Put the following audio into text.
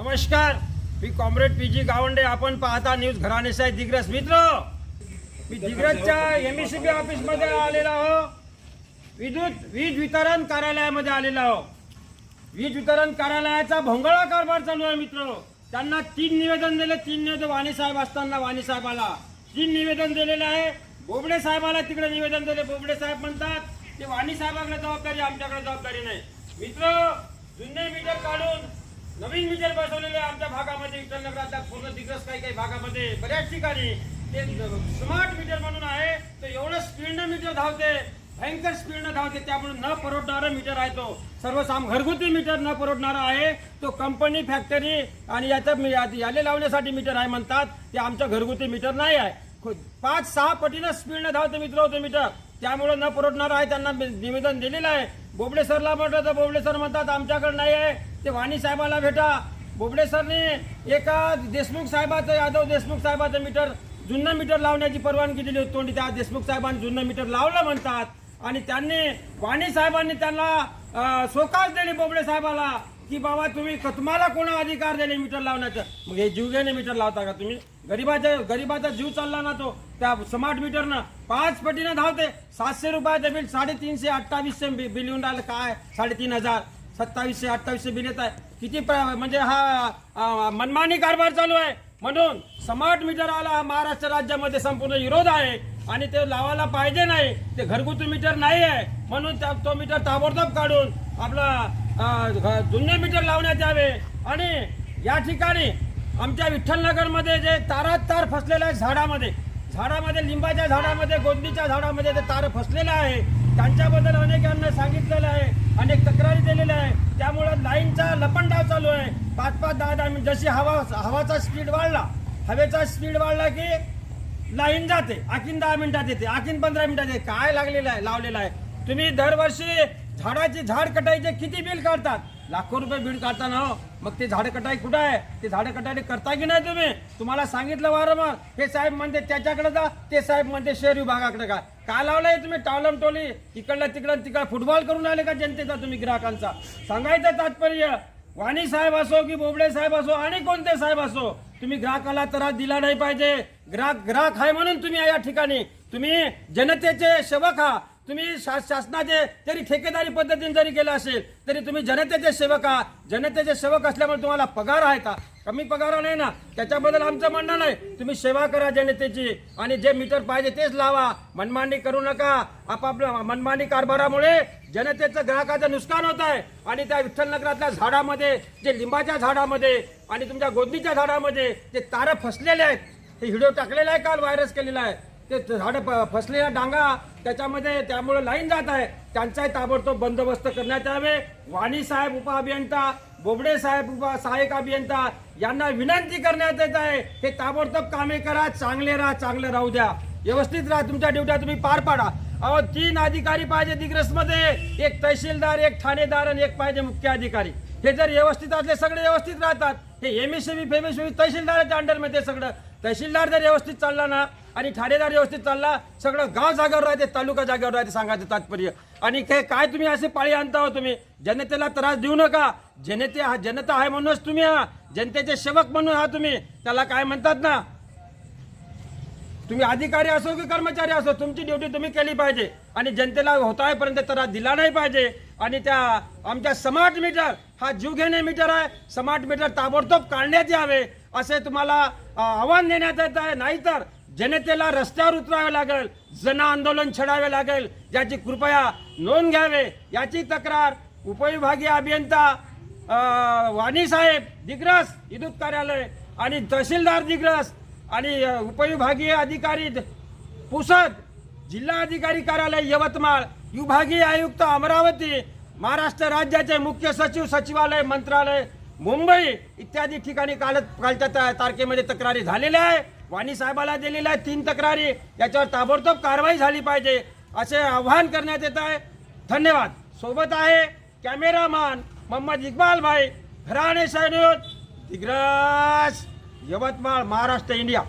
नमस्कार मी comrade P G Gawande. आपण पाहता न्यूज घराणे साहेब दिग्रस. मित्र मी दिग्रसच्या एम ई सी बी ऑफिसमध्ये आलेला हो विद्युत वीज वितरण कार्यालयामध्ये आलेला हो वीज वितरण कार्यालयाचा भोंगळा कारभार चालू आहे मित्र. त्यांना तीन निवेदन दिले. तीन निवेदन वाणी साहेब असताना वाणी साहेबाला. तीन निवेदन दिलेलं आहे. बोबडे साहेबाला तिकडे निवेदन दिले. बोबडे साहेब म्हणतात ते वाणी साहेबाकडे जबाबदारी आमच्याकडे जबाबदारी नाही. मित्र जुने मीटर काढून नवीन मीटर बसवलेले आहे आमच्या भागामध्ये विठ्ठलनगरातल्या पूर्ण दिग्रस काही काही भागामध्ये. बऱ्याच ठिकाणी ते स्मार्ट मीटर म्हणून आहे. तर एवढं स्पीडनं मीटर धावते भयंकर स्पीडनं धावते. त्यामुळे न परवडणारं मीटर आहे तो. सर्वसाम घरगुती मीटर न परवडणारा आहे. तो कंपनी फॅक्टरी आणि याच्या मी- याले लावण्यासाठी मीटर आहे म्हणतात. ते आमचं घरगुती मीटर नाही आहे. पाच सहा पटीनं स्पीडनं धावते मित्र होते मीटर त्यामुळे न पुरवणार आहे त्यांना निवेदन दिलेलं आहे. बोबडे सरला म्हटलं तर बोबडे सर म्हणतात आमच्याकडे नाही आहे. ते वाणी साहेबाला भेटा. बोबडे सरने एका देशमुख साहेबाचं यादव देशमुख साहेबाचं मीटर जुनं मीटर लावण्याची परवानगी दिली होती तोंडी. त्या देशमुख साहेबांनी जुनं मीटर लावलं म्हणतात. आणि त्यांनी वाणी साहेबांनी त्यांना सोकास दिली बोबडे साहेबाला. की बाबा तुम्ही तुम्हाला कोणा अधिकार दिले मीटर लावण्याचं? मग हे जीवघेणे मीटर लावता का तुम्ही? गरीबाच्या गरीबाचा जीव चालला ना तो. त्या स्मार्ट मीटरनं पाच पटीनं धावते. सातशे रुपयाचं बिल साडेतीनशे अठ्ठावीसशे बिल येऊन राहिलं. काय? साडेतीन हजार. सत्तावीसशे अठ्ठावीसशे बिल येत आहे. किती प्र- म्हणजे हा मनमानी कारभार चालू आहे. म्हणून स्मार्ट मीटर आला हा महाराष्ट्र राज्यामध्ये संपूर्ण विरोध आहे. आणि ते लावायला पाहिजे नाही. ते घरगुती मीटर नाही आहे म्हणून त्या तो मीटर ताबडतोब काढून आपला जुने मीटर लावण्यात यावे. आणि या ठिकाणी आमच्या विठ्ठलनगरमध्ये जे तारात तार फसलेलं आहे झाडामध्ये झाडामध्ये लिंबाच्या झाडामध्ये गोंदीच्या झाडामध्ये ते तार फसलेलं आहे त्यांच्याबद्दल अनेकांना सांगितलेलं आहे अनेक तक्रारी दिलेल्या आहे. त्यामुळं लाईनचा लपंडाव चालू आहे. पाच पाच दहा दहा मिनिट जशी हवा हवाचा स्पीड वाढला हवेचा स्पीड वाढला की लाईन जाते. आखीन दहा मिनिटात येते आखीन पंधरा मिनिटात येते. काय लागलेलं आहे लावलेलं आहे? तुम्ही दरवर्षी झाडाचे झाड कटाईचे किती बिल काढतात? लाखो रुपये बिल काढता ना हो. मग ते झाड कटाई कुठं आहे? ते झाड कटाई करता की नाही तुम्ही? तुम्हाला सांगितलं वारंवार. हे साहेब म्हणते त्याच्याकडे जा. ते साहेब म्हणते शहर विभागाकडे का काय लावलंय तुम्ही टावलम टोली? इकडलं तिकडं तिकडं फुटबॉल करून आले का जनतेचा तुम्ही ग्राहकांचा? सांगायचं तात्पर्य वाणी साहेब असो की बोबडे साहेब असो आणि कोणते साहेब असो तुम्ही ग्राहकाला त्रास दिला नाही पाहिजे. ग्राहक ग्राहक आहे म्हणून तुम्ही या ठिकाणी. तुम्ही जनतेचे शवक हा. तुम्ही शासनाचे जरी ठेकेदारी पद्धतीने जरी केलं असेल तरी तुम्ही जनतेचे सेवक आहात. जनतेचे सेवक असल्यामुळे तुम्हाला पगार आहे का? कमी पगार नाही ना? त्याच्याबद्दल आमचं म्हणणं नाही. तुम्ही सेवा करा जनतेची आणि जे मीटर पाहिजे तेच लावा. मनमानी करू नका. आपापल्या मनमानी कारभारामुळे जनतेचं ग्राहकाचं नुकसान होत आहे. आणि त्या विठ्ठलनगरातल्या झाडामध्ये जे लिंबाच्या झाडामध्ये आणि तुमच्या गोदनीच्या झाडामध्ये जे तारं फसलेले आहेत हे व्हिडिओ टाकलेला आहे काल व्हायरस केलेला आहे? ते झाडं प- फसलेल्या डांगा त्याच्यामध्ये त्यामुळे लाईन जात आहे. त्यांचाही ताबडतोब बंदोबस्त करण्यात यावे. वाणी साहेब उपअभियंता बोबडे साहेब उप सहाय्यक अभियंता यांना विनंती करण्यात येत आहे. हे ताबडतोब कामे करा चांगले राहा चांगलं राहू द्या. व्यवस्थित राहा तुमच्या ड्युट्या तुम्ही पार पाडा. अहो तीन अधिकारी पाहिजे दिग्रसमध्ये. एक तहसीलदार एक ठाणेदार आणि एक पाहिजे मुख्य अधिकारी. हे जर व्यवस्थित असले सगळे व्यवस्थित राहतात. हे एमएससीबी फेमेसबी तहसीलदाराच्या अंडरमध्ये सगळं. तहसीलदार जर व्यवस्थित चालला ना आणि ठाणेदार व्यवस्थित चालला सगळं गाव जागेवर राहते तालुका जागेवर राहते सांगायचं तात्पर्य. आणि काय काय तुम्ही असे पाळी आणता हो तुम्ही? जनतेला त्रास देऊ नका. जनते हा जनता आहे म्हणूनच तुम्ही हा. जनतेचे सेवक म्हणून हा तुम्ही. त्याला काय म्हणतात ना? तुम्ही अधिकारी असो की कर्मचारी असो तुमची ड्युटी तुम्ही केली पाहिजे. आणि जनतेला होतापर्यंत त्रास दिला नाही पाहिजे. आणि त्या आमच्या स्मार्ट मीटर हा जीवघेणे मीटर आहे. स्मार्ट मीटर ताबडतोब काढण्यात यावे असे तुम्हाला आव्हान देण्यात येत आहे. नाहीतर जनतेला रस्त्यावर उतरावे लागेल जन आंदोलन छडावे लागेल. याची कृपया नोंद घ्यावे याची तक्रार उपविभागीय अभियंता वाणी साहेब दिग्रस विद्युत कार्यालय आणि तहसीलदार दिग्रस आणि उपविभागीय अधिकारी द- पुसद जिल्हा अधिकारी कार्यालय यवतमाळ विभागीय आयुक्त अमरावती महाराष्ट्र राज्याचे मुख्य सचिव सचिवालय मंत्रालय मुंबई इत्यादी ठिकाणी काल कालच्या तारखेमध्ये तक्रारी झालेल्या आहे. वाणी साहेबाला दिलेल्या तीन तक्रारी याच्यावर ताबडतोब कारवाई झाली पाहिजे असे आवाहन करण्यात येत आहे. धन्यवाद. सोबत आहे कॅमेरामॅन मोहम्मद इकबाल भाई घराणे सैन्यूत दिग्रस यवतमाळ महाराष्ट्र इंडिया.